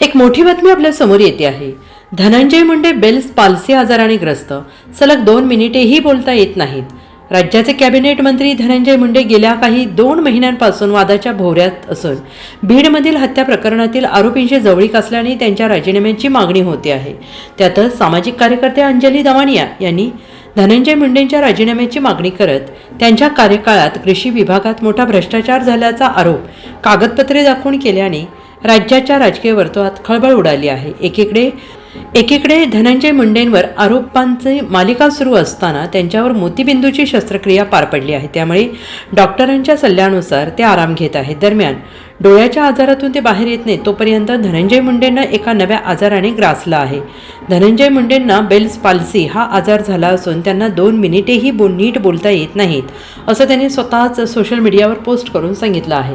एक मोठी बातमी आपल्यासमोर येते आहे. धनंजय मुंडे बेल्स पालसी आजाराने ग्रस्त. सलग दोन मिनिटेही बोलता येत नाहीत. राज्याचे कॅबिनेट मंत्री धनंजय मुंडे गेल्या काही दोन महिन्यांपासून वादाच्या भोवऱ्यात असून बीडमधील हत्या प्रकरणातील आरोपींशी जवळीक असल्याने त्यांच्या राजीनाम्याची मागणी होते आहे. त्यातच सामाजिक कार्यकर्ते अंजली दवानिया यांनी धनंजय मुंडेंच्या राजीनाम्याची मागणी करत त्यांच्या कार्यकाळात कृषी विभागात मोठा भ्रष्टाचार झाल्याचा आरोप कागदपत्रे दाखवून केल्याने राज्याच्या राजकीय वर्तुळात खळबळ उडाली आहे. एकीकडे एकीकडे धनंजय मुंडेंवर आरोपांची मालिका सुरू असताना त्यांच्यावर मोतीबिंदूची शस्त्रक्रिया पार पडली आहे. त्यामुळे डॉक्टरांच्या सल्ल्यानुसार ते आराम घेत आहेत. दरम्यान डोळ्याच्या आजारातून ते बाहेर येत नाही तोपर्यंत धनंजय मुंडेंना एका नव्या आजाराने ग्रासला आहे. धनंजय मुंडेंना बेल्स पाल्सी हा आजार झाला असून त्यांना दोन मिनिटेही बो नीट बोलता येत नाहीत असं त्यांनी स्वतःच सोशल मीडियावर पोस्ट करून सांगितलं आहे.